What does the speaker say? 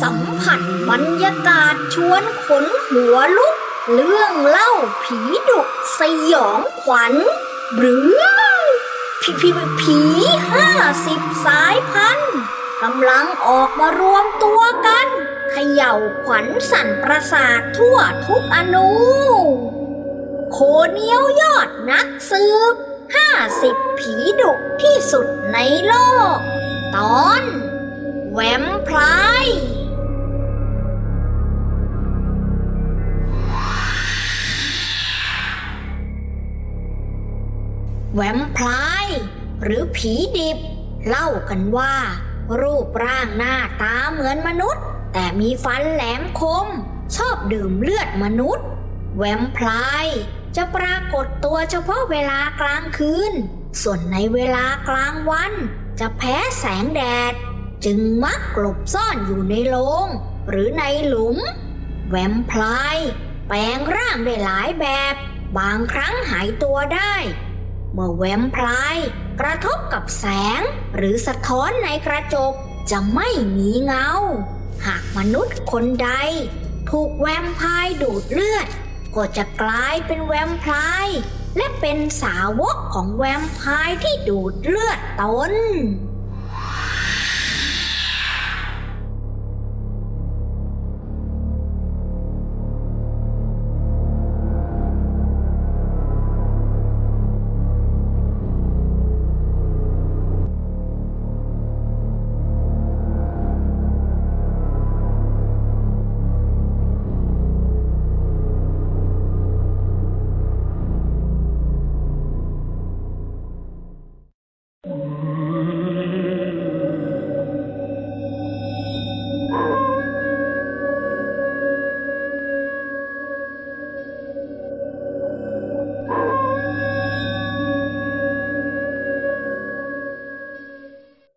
สัมผัสบรรยากาศชวนขนหัวลุก เรื่องเล่าผีดุสยองขวัญ หรือผีผีผีห้าสิบสายพันธุ์กำลังออกมารวมตัวกันเขย่าขวัญสั่นประสาททั่วทุกอนูโคเนียวยอดนักสืบห้าสิบผีดุที่สุดในโลก ตอน แวมไพร์ แวมไพร์หรือผีดิบ เล่ากันว่า รูปร่างหน้าตาเหมือนมนุษย์ แต่มีฟันแหลมคม ชอบดื่มเลือดมนุษย์ แวมไพร์จะปรากฏตัวเฉพาะเวลากลางคืน ส่วนในเวลากลางวัน จะแพ้แสงแดด จึงมักกลบซ่อนอยู่ในโลง หรือในหลุม แวมไพร์แปลงร่างได้หลายแบบ บางครั้งหายตัวได้ เมื่อแวมไพาย กระทบกับแสง หรือสะท้อนในกระจกจะไม่มีเงา หากมนุษย์คนใด ถูกแวมพายดูดเลือด ก็จะกลายเป็นแวมไพาย และเป็นสาวกของแวมพายที่ดูดเลือดตน